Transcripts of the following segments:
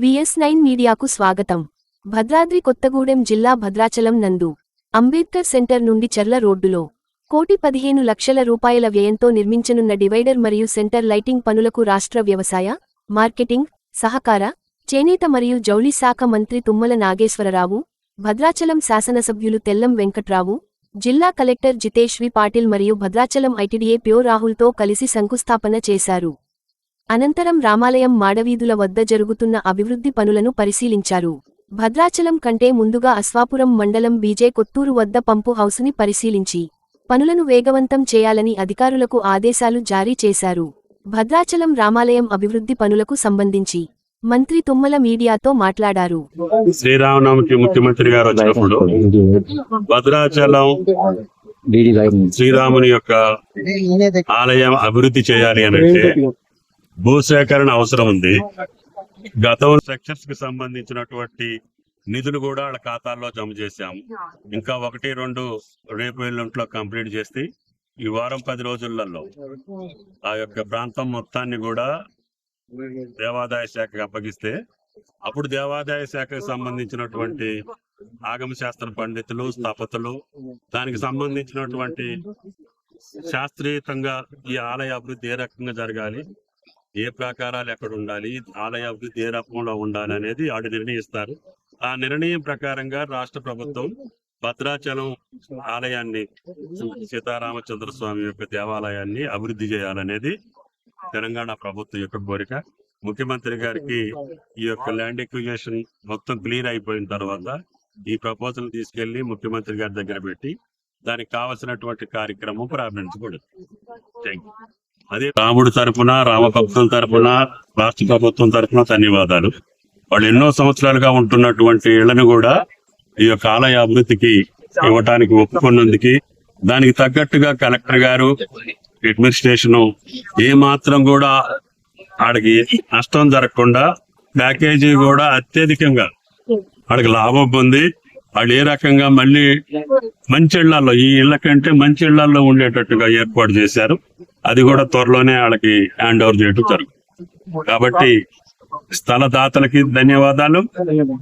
VS nine మీడియాకు స్వాగతం. భద్రాద్రి కొత్తగూడెం జిల్లా భద్రాచలం నందు అంబేద్కర్ సెంటర్ నుండి చర్ల రోడ్డులో కోటి పదిహేను లక్షల రూపాయల వ్యయంతో నిర్మించనున్న డివైడర్ మరియు సెంటర్ లైటింగ్ పనులకు రాష్ట్ర వ్యవసాయ మార్కెటింగ్ సహకార చేనేత మరియు జౌళి శాఖ మంత్రి తుమ్మల నాగేశ్వరరావు భద్రాచలం శాసనసభ్యులు తెల్లం వెంకట్రావు జిల్లా కలెక్టర్ జితేష్ వి పాటిల్ మరియు భద్రాచలం ఐటీడీఏ ప్యో రాహుల్తో కలిసి శంకుస్థాపన చేశారు. అనంతరం రామాలయం మాడవీధుల వద్ద జరుగుతున్న అభివృద్ధి పనులను పరిశీలించారు. భద్రాచలం కంటే ముందుగా అస్వాపురం మండలం బీజే కొత్తూరు వద్ద పంపు హౌసుని పరిశీలించి పనులను వేగవంతం చేయాలని అధికారులకు ఆదేశాలు జారీ చేశారు. భద్రాచలం రామాలయం అభివృద్ధి పనులకు సంబంధించి మంత్రి తుమ్మల మీడియాతో మాట్లాడారు. శ్రీరామనవమికి ముఖ్యమంత్రి గారు వచ్చినప్పుడు భద్రాచలం శ్రీరాముని యొక్క ఆలయం అభివృద్ధి చేయాలి అని అంటే భూసేకరణ అవసరం ఉంది. గతం సెక్షన్స్కి సంబంధించినటువంటి నిధులు కూడా వాళ్ళ ఖాతాల్లో జమ చేశాము. ఇంకా ఒకటి రెండు రేపు ఎల్లుంట్లో కంప్లీట్ చేసి ఈ వారం పది రోజులలో ఆ యొక్క ప్రాంతం మొత్తాన్ని కూడా దేవాదాయ శాఖకి అప్పగిస్తే అప్పుడు దేవాదాయ శాఖకు సంబంధించినటువంటి ఆగమ శాస్త్ర పండితులు స్థపతులు దానికి సంబంధించినటువంటి శాస్త్రీయంగా ఈ ఆలయ అభివృద్ధి ఏ రకంగా జరగాలి? ఏ ప్రకారాలు ఎక్కడ ఉండాలి ఆలయ అభివృద్ధి ఏ రకంలో ఉండాలి అనేది ఆడు నిర్ణయిస్తారు. ఆ నిర్ణయం ప్రకారంగా రాష్ట్ర ప్రభుత్వం భద్రాచలం ఆలయాన్ని సీతారామచంద్ర స్వామి యొక్క దేవాలయాన్ని అభివృద్ధి చేయాలనేది తెలంగాణ ప్రభుత్వం యొక్క కోరిక. ముఖ్యమంత్రి గారికి ఈ యొక్క ల్యాండ్ ఎక్విజేషన్ మొత్తం క్లియర్ అయిపోయిన తర్వాత ఈ ప్రపోజల్ తీసుకెళ్ళి ముఖ్యమంత్రి గారి దగ్గర పెట్టి దానికి కావలసినటువంటి కార్యక్రమం ప్రారంభించకూడదు. థ్యాంక్ యూ అదే రాముడు తరపున రామభక్తుల తరపున రాష్ట్ర ప్రభుత్వం తరపున ధన్యవాదాలు. వాళ్ళు ఎన్నో సంవత్సరాలుగా ఉంటున్నటువంటి ఇళ్ళను కూడా ఈ యొక్క ఆలయ అభివృద్ధికి ఇవ్వటానికి ఒప్పుకున్నందుకు దానికి తగ్గట్టుగా కలెక్టర్ గారు అడ్మినిస్ట్రేషన్ ఏ మాత్రం కూడా ఆడికి నష్టం జరగకుండా ప్యాకేజీ కూడా అత్యధికంగా ఆడికి లాభం పొంది వాళ్ళు ఏ రకంగా మళ్ళీ మంచి ఇళ్ళలో ఈ ఇళ్ళ కంటే మంచి ఇళ్ళలో ఉండేటట్టుగా ఏర్పాటు చేశారు. అది కూడా త్వరలోనే వాళ్ళకి హ్యాండ్ ఓవర్ చేయడం జరుగుతుంది. కాబట్టి స్థల దాతలకి ధన్యవాదాలు.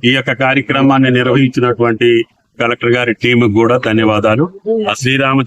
ఈ యొక్క కార్యక్రమాన్ని నిర్వహించినటువంటి కలెక్టర్ గారి టీం కూడా ధన్యవాదాలు. ఆ శ్రీరామ